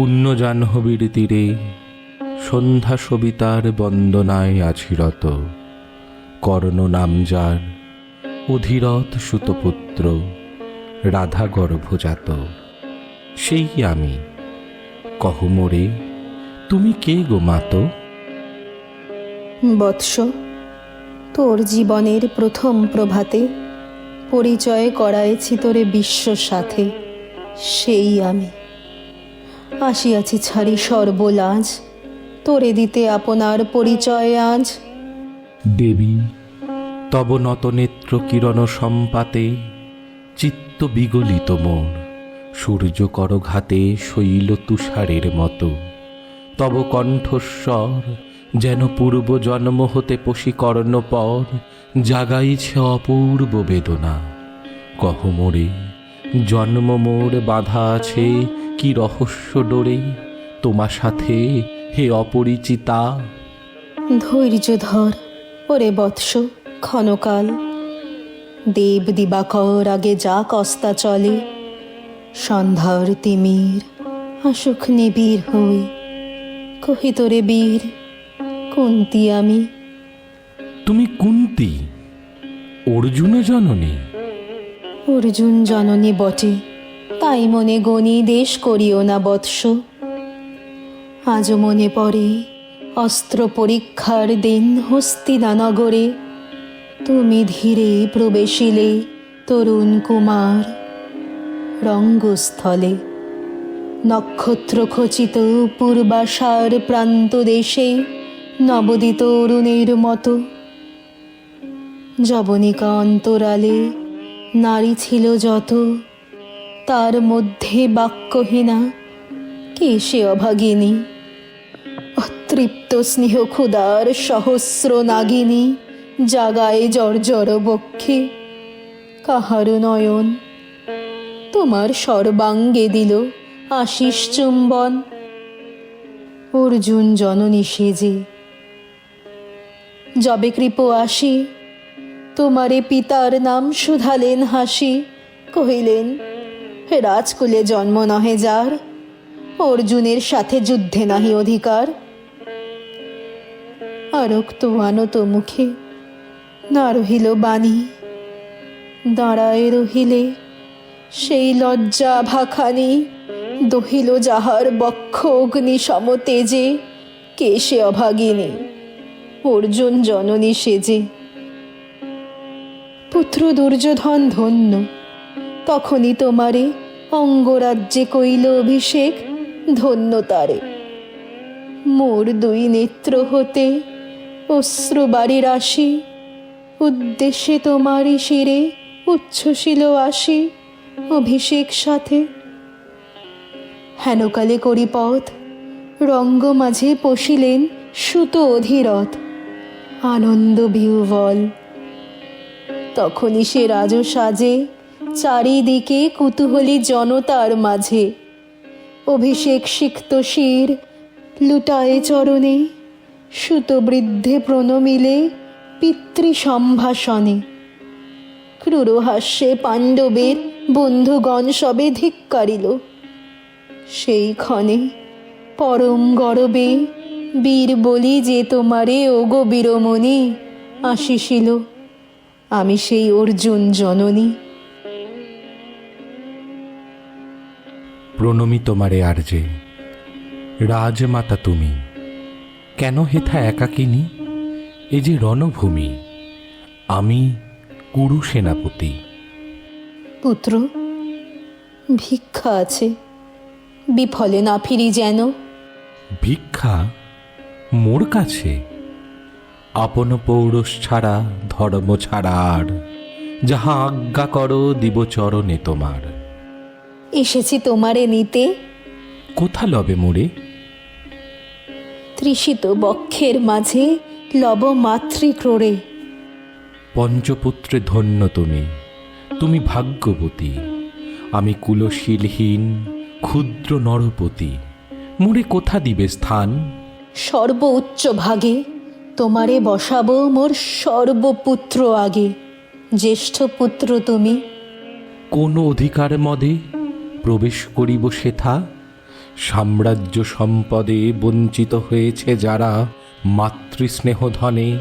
পুণ্য জাহ্নবীর তীরে সন্ধ্যা সবিতার বন্দনায় আছিরত। কর্ণ নাম যার অধীরথ সুতপুত্র রাধা গর্ভজাত সেই আমি। কহ মোরে, তুমি কে গো মাতো? বৎস, তোর জীবনের প্রথম প্রভাতে পরিচয় করায়ছি তোরে বিশ্ব সাথে, সেই আমি। আসিয়াছি ছাড়ি সর্বলাজ। তোরে দিতে আপনার পরিচয় আজ। দেবী, তব নতনেত্র কিরণ সম্পাতে, চিত্ত বিগলিত মোর। সূর্য করঘাতে শৈল তুষারের মতো। তব কণ্ঠস্বর যেন পূর্ব জন্ম হতে পশিকর্ণ পর জাগাইছে অপূর্ব বেদনা। কহ মোরে, জন্ম মোর বাধা আছে কি রহস্য ডোরে? তোমার সাথে হে অপরিচিতা। ধৈর্য ধর ওরে বৎস ক্ষণকাল। দেব দিবাকর আগে যা কস্তা চলে। সন্ধ্যার তিমির আসুক নিবিড় হই। কহি তোরে বীর কুন্তি আমি। তুমি কুন্তি? অর্জুন জননী? অর্জুন জননী বটে। তাই মনে গণি দেশ করিও না বৎস। আজও মনে পড়ে অস্ত্র পরীক্ষার দিন হস্তিদানগরে তুমি ধীরে প্রবেশিলে তরুণ কুমার রঙ্গস্থলে। নক্ষত্র খচিত পূর্বাশার প্রান্ত দেশে নবদিত অরুণের মতো। জবনিকা অন্তরালে নারী ছিল যত তার মধ্যে বাক্যহীনা। কে সে অভাগিনী? অতৃপ্ত স্নেহ ক্ষুদার সহস্র নাগিনী জাগায় জর্জর বক্ষে। কাহার নয়ন? তোমার সর্বাঙ্গে দিল আশিস চুম্বন। অর্জুন জননী সেজে। যবে কৃপ আসি, তোমারে পিতার নাম শুধালেন হাসি, কহিলেন রাজকুলে জন্ম নহে যার। অর্জুনের সাথে যুদ্ধে নাহি অধিকার। আরক্ত আনত মুখে না রহিল বাণী। দাঁড়ায় রহিলে সেই লজ্জা ভাখানি। দহিল যাহার বক্ষ অগ্নি সমতেজে কে সে অভাগিনী? অর্জুন জননী সেজে পুত্র দুর্যোধন ধন্য। তখনই তোমারে অঙ্গরাজ্যে কইল অভিষেক, ধন্য তারে। মোর দুই নেত্র হতে অশ্রু বাড়ির আসি, উদ্দেশ্যে তোমারই শিরে উচ্ছ্বসিল আসি অভিষেক সাথে। হেনকালে করি পথ রঙ্গ মাঝে পশিলেন সুত অধীরথ, আনন্দ বিহুবল। তখনই সে রাজ সাজে চারিদিকে কুতূহলী জনতার মাঝে। অভিষেক সিক্ত শির, লুটায়ে চরণে, সুতবৃদ্ধে প্রণমিলে পিতৃ সম্ভাষণে ক্রুরহাস্যে পাণ্ডবের বন্ধুগণ সবে ধিক্কারিল। সেই ক্ষণে পরম গরবে বীর বলি যে তোমারে ওগো বীরমণি আসিছিল আমি সেই অর্জুন জননী। প্রণমি তোমারে আর্যে রাজমাতা তুমি। কেন হেথা একাকিনী? এ যে রণভূমি। আমি কুরু সেনাপতি। পুত্র ভিক্ষা আছে। বিফলে না ফিরি যেন। ভিক্ষা মোর কাছে? আপন পৌরষ ছাড়া ধর্ম ছাড়া আর। যাহা আজ্ঞা করো দিব চরণে তোমার। এসেছি তোমারে নিতে। কোথা লবে মোরে? তৃষিত বক্ষের মাঝে লব মাতৃক্রোড়ে। পঞ্চপুত্রে ধন্য তুমি তুমি ভাগ্যবতী। আমি কুলশীলহীন ক্ষুদ্র নরপতি মোরে কোথা দিবে স্থান? সর্ব উচ্চ ভাগে তোমারে বসাবো মোর সর্বপুত্র আগে। জ্যেষ্ঠ পুত্র তুমি। কোন অধিকার মদে প্রবেশ করিব সেথা। সাম্রাজ্য সম্পদে বঞ্চিত হয়েছে যারা মাতৃস্নেহ ধনে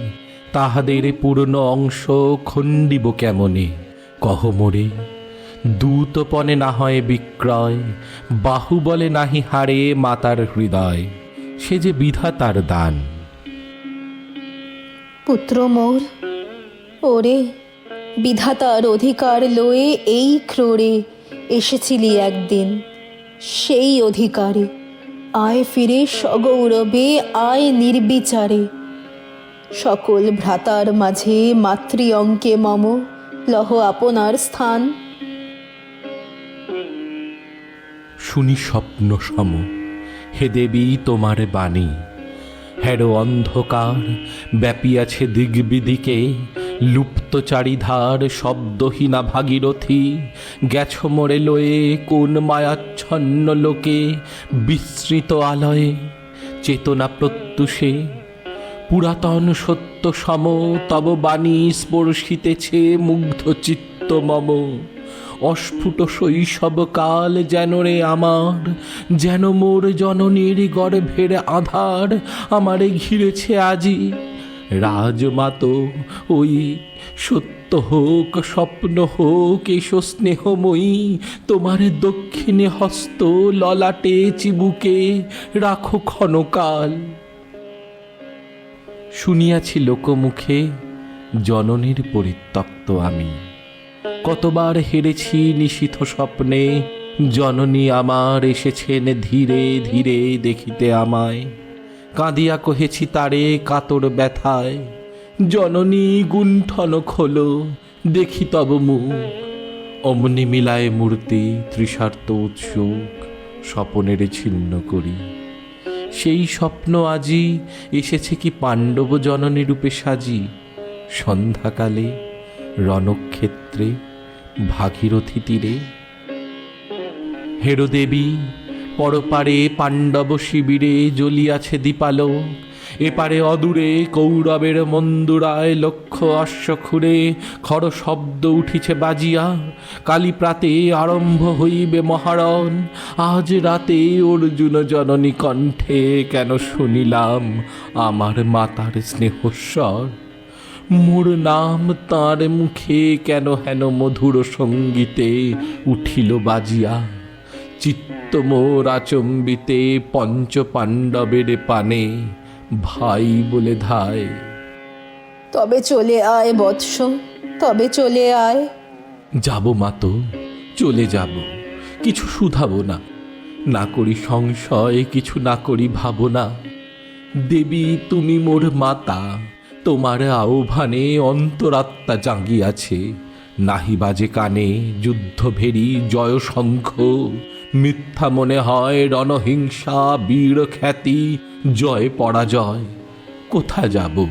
তাহাদের পূর্ণ অংশ খণ্ডিব কেমনে? কহ মোরে, দূতপনে না হয় বিক্রয়, বাহুবলে নাহি হারে মাতার হৃদয়। সে যে বিধাতার দান। পুত্র মোর, ওরে, বিধাতার অধিকার লয়ে এই ক্রোড়ে এসেছিলি একদিন, সেই অধিকারে। আয় ফিরে সগৌরবে, আয় নির্বিচারে। সকল ভ্রাতার মাঝে মাতৃ অঙ্কে মম, লহ আপনার স্থান। শুনি স্বপ্ন সম, হে দেবী তোমার বাণী। হেরো অন্ধকার ব্যাপিয়াছে দিগবিদিকে লুপ্ত চারিধার শব্দহীনা ভাগীরথী, গেছ মোড়ে লয়ে কোন মায়াচ্ছন্ন লোকে বিস্মৃত আলয়ে চেতনা প্রত্যুষে। পুরাতন সত্য সম তব বাণী স্পর্শিতেছে মুগ্ধ চিত্ত মম। অস্ফুট শৈশবকাল যেন রে আমার, যেন মোর জননীর গর্ভের আধার আমারে ঘিরেছে আজি। রাজমাত, ওই সত্য হোক, স্বপ্ন হোক, এসো স্নেহময়ী, তোমার দক্ষিণে হস্ত ললাটে চিবুকে রাখো ক্ষণকাল। শুনিয়াছি লোকমুখে জননীর পরিত্যক্ত আমি। কতবার হেরেছি নিশীথ স্বপ্নে, জননী আমার এসেছেন ধীরে ধীরে দেখিতে আমায়। কাঁদিয়া কহেছি তারে কাতর ব্যথায়। জননী গুণ্ঠন খোলো, দেখি তব মুখ। অমনি মিলায় মূর্তি, তৃষার্ত উৎসুক, স্বপনের ছিন্ন করি। সেই স্বপ্ন আজি, এসেছে কি পাণ্ডব জননী রূপে সাজি? সন্ধ্যাকালে, রণক্ষেত্রে, ভাগীরথী তীরে। হেরোদেবী পরপারে পাণ্ডব শিবিরে জ্বলিয়াছে দীপালো। এপারে অদূরে কৌরবের মন্দুরায় লক্ষ্য অশ্ব খুঁড়ে খর শব্দ উঠিছে বাজিয়া। কালী প্রাতে আরম্ভ হইবে মহারণ। আজ রাতে অর্জুন জননী কণ্ঠে কেন শুনিলাম আমার মাতার স্নেহস্বর? মোর নাম তার মুখে কেন হেন মধুর সঙ্গীতে উঠিল বাজিয়া। চিত্ত মোর আচম্বিতে পঞ্চ পাণ্ডবের পানে ভাই বলে ধায়। তবে চলে আয় বৎস তবে চলে আয়। যাব মাতো চলে যাব কিছু শুধাবো না। না করি সংশয় কিছু না করি ভাবনা। দেবী তুমি মোর মাতা তোমার আহ্বানে অন্তরাত্মা জাগিয়াছে। নাহি বাজে কানে যুদ্ধ ভেরি জয় শঙ্খ মিথ্যা মনে হয় রণহিংসা বীর খ্যাতি জয় পরাজয়। কোথা যাব?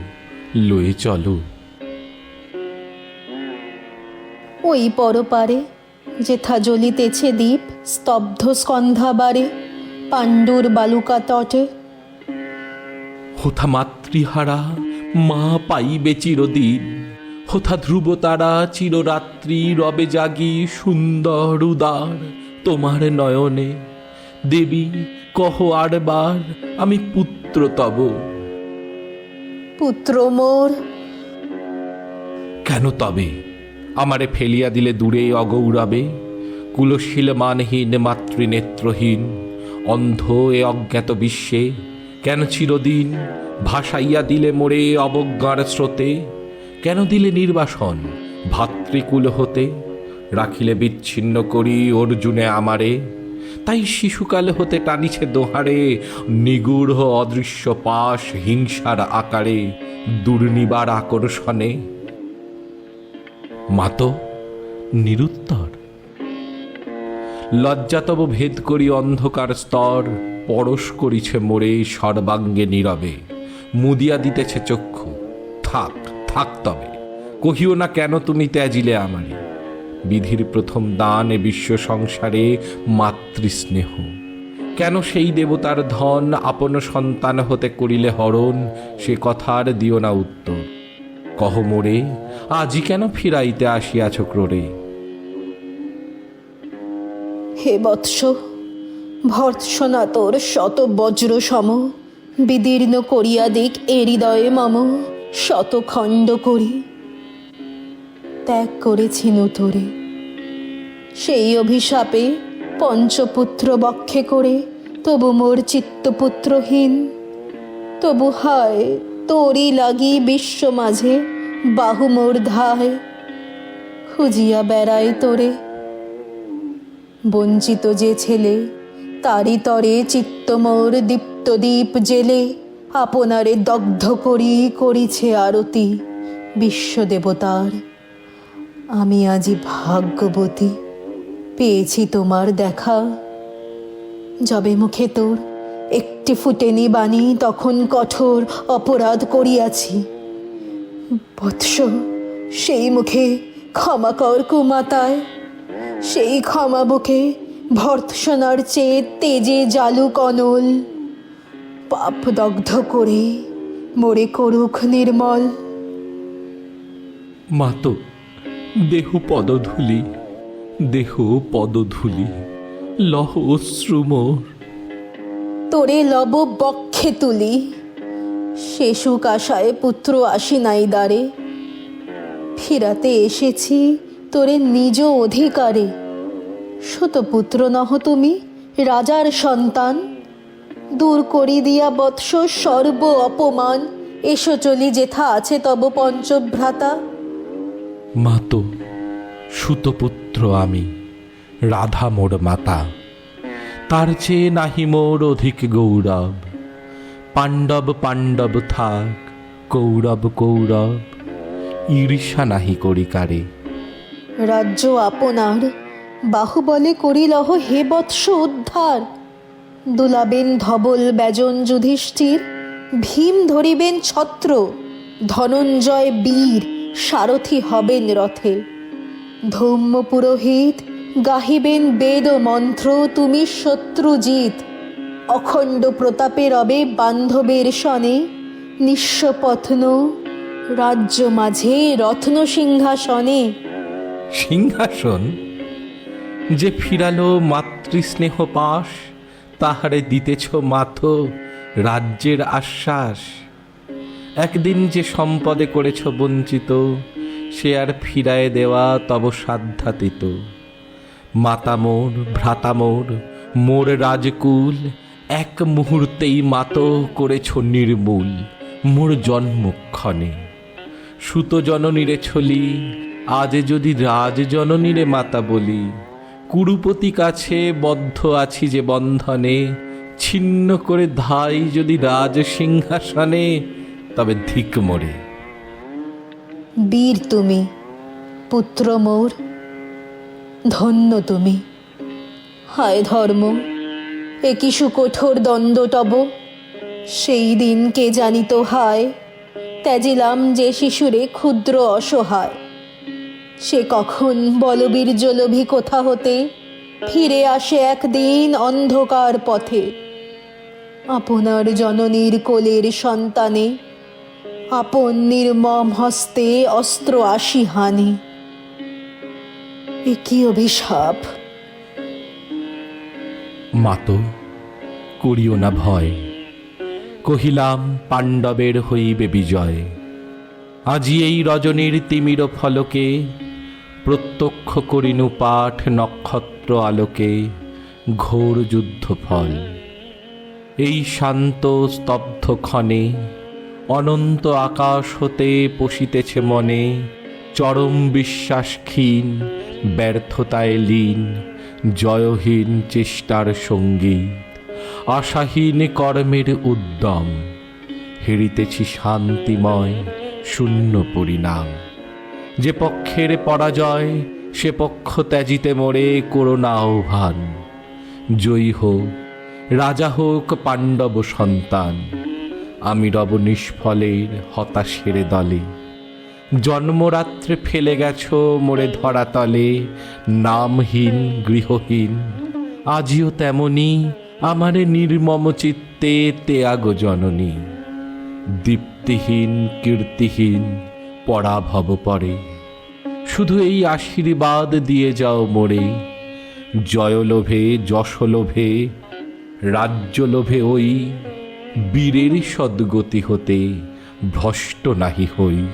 লয়ে চলো। ওই পরপারে যেথা জ্বলিতেছে দ্বীপ স্তব্ধ স্কন্ধাবারে পাণ্ডুর বালুকা তটে। হোথা মাতৃহারা মা পাইবে চিরদিন। হোথা ধ্রুব তারা চিররাত্রি রবে জাগি সুন্দর উদার। তোমার নয়নে। দেবী কহ আরবার আমি পুত্র তব। পুত্র মোর। কেন তবে? আমারে ফেলিয়া দিলে দূরে অগৌরবে। কুলশীল মানহীন মাতৃনেত্রহীন অন্ধ এ অজ্ঞাত বিশ্বে। কেন চিরদিন ভাসাইয়া দিলে মোরে অবজ্ঞার স্রোতে? কেন দিলে নির্বাসন ভাতৃকুল হতে? রাখিলে বিচ্ছিন্ন করি অর্জুনে আমারে। তাই শিশুকাল হতে টানিছে দোহারে, নিগূঢ় অদৃশ্য পাশ হিংসার আকারে, দুর্নিবার আকর্ষণে। মাতো নিরুত্তর। লজ্জাতব ভেদ করি অন্ধকার স্তর, পরশ করিছে মোরে সর্বাঙ্গে নীরবে। মুদিয়া দিতেছে চক্ষু, থাক থাক তবে, কহিও না কেন তুমি ত্যাজিলে আমারে। বিধির প্রথম দান এ বিশ্ব সংসারে মাতৃস্নেহ। কেন সেই দেবতার ধন আপন সন্তান হতে করিলে হরণ? সে কথার দিও না উত্তর। কহ মোরে, আজি কেন ফিরাইতে আসিয়াছ ক্রোড়ে? হে বৎস ভর্ৎসনা তোর শত বজ্র সম বিদীর্ণ করিয়া দিক এ হৃদয়ে মম শত খণ্ড করি। ত্যাগ করেছি নূতরে সেই অভিশাপে পঞ্চপুত্র বক্ষে করে তবু মোর চিত্তপুত্রহীন। তবু হায়, তোরই লাগি বিশ্ব মাঝে বাহু মোর ধায়। খুঁজিয়া বেড়ায় তোরে। বঞ্চিত যে ছেলে তারি তরে চিত্ত মোর দীপ্তদীপ জেলে আপনারে দগ্ধ করি করিছে আরতি বিশ্বদেবতার আমি আজি ভাগ্যবতী। পেয়েছি তোমার দেখা। যবে মুখে তোর একটি ফুটেনি বাণী, তখন কঠোর অপরাধ করিয়াছি। বৎস, সেই মুখে ক্ষমা কর কুমাতায়। সেই ক্ষমা বুকে ভর্ৎসনার চেয়ে তেজে জালু কনল। পাপ দগ্ধ করে মোরে করুক নির্মল। মাতো দেহ পদধূলি দেহ পদধূলি লহ অশ্রুমোর তোরে লব বক্ষে তুলি শেষুক আশায় পুত্র আসি নাই দ্বারে। ফিরাতে এসেছি তোরে নিজ অধিকারে। পুত্র নহ তুমি, রাজার সন্তান। দূর করি দিয়া বৎস সর্ব অপমান, এসো চলি যেথা আছে তব পঞ্চভ্রাতা। মাতো সুতপুত্র আমি, রাধা মোর মাতা। তার চেয়ে নাহি মোর অধিক গৌরব। পাণ্ডব পাণ্ডব থাক, কৌরব কৌরব, ঈর্ষা নাহি করি কারে। রাজ্য আপনার, বাহুবলে করিলহ হে বৎস উদ্ধার। দুলাবেন ধবল ব্যজন যুধিষ্ঠির, ভীম ধরিবেন ছত্র, ধনঞ্জয় বীর। সারথি হবেন রথে। ধৌম্য পুরোহিত, গাহিবেন বেদ মন্ত্র, তুমি শত্রুজিত অখণ্ড প্রতাপে রবে বান্ধবের সনে নিঃস্বপথন, রাজ্য মাঝে রত্ন সিংহাসনে। সিংহাসন? যে ফিরালো মাতৃস্নেহ পাশ, তাহারে দিতেছ মাথ রাজ্যের আশ্বাস। একদিন যে সম্পদে করেছ বঞ্চিত, সে আর ফিরায় দেওয়া তব সাধ্যাতীত। মাতামোর ভ্রাতামোর মোর মোর রাজকুল, এক মুহূর্তেই মাত করেছ নির্মূল মোর জন্মক্ষণে। সুত জননীরে ছলি, আজ যদি রাজ জননীরে মাতা বলি, কুরুপতি কাছে বদ্ধ আছি যে বন্ধনে, ছিন্ন করে ধাই যদি রাজ সিংহাসনে তবে ধিক মরে। বীর তুমি, পুত্র মোর, ধন্য তুমি। হায় ধর্ম, এ কি সুকঠোর দ্বন্দ্ব তব? সেই দিন কে জানিত হায়, ত্যাজিলাম যে শিশুরে ক্ষুদ্র অসহায়। সে কখন বলবীর জলভি কোথা হতে, ফিরে আসে একদিন অন্ধকার পথে। আপনার জননীর কোলের সন্তানে আপন নির্মম হস্তে অস্ত্র আসি হানি। কি অভিশাপ? মাতো করিও না ভয়। কহিলাম, পাণ্ডবের হইবে বিজয়। আজি এই রজনীর তিমির ফলকে, প্রত্যক্ষ করিনু পাঠ নক্ষত্র আলোকে, ঘোর যুদ্ধ ফল এই শান্ত স্তব্ধ ক্ষণে অনন্ত আকাশ হতে পশিতেছে মনে, চরম বিশ্বাস ক্ষীণ, ব্যর্থতায় লীন, জয়হীন চেষ্টার সংগীত আশাহীন কর্মের উদ্যম, হেরিতেছি শান্তিময় শূন্য পরিণাম। যে পক্ষের পরাজয়, সে পক্ষ ত্যাজিতে মোরে করোনা আহ্বান। জয়ী হোক, রাজা হোক পাণ্ডব সন্তান আমি রব নিষ্ফলের হতাশের দলে। জন্মরাত্রে ফেলে গেছো মোরে ধরাতলে নামহীন, গৃহহীন। আজিও তেমনি আমারে নির্মম চিত্তে তেয়াগ জননী। দীপ্তিহীন, কীর্তিহীন, পরাভব পরে। শুধু এই আশীর্বাদ দিয়ে যাও মোরে। জয়লোভে, যশলোভে রাজ্য লোভে ওই বীরের সদ্গতি হতে ভ্রষ্ট নাহি হই।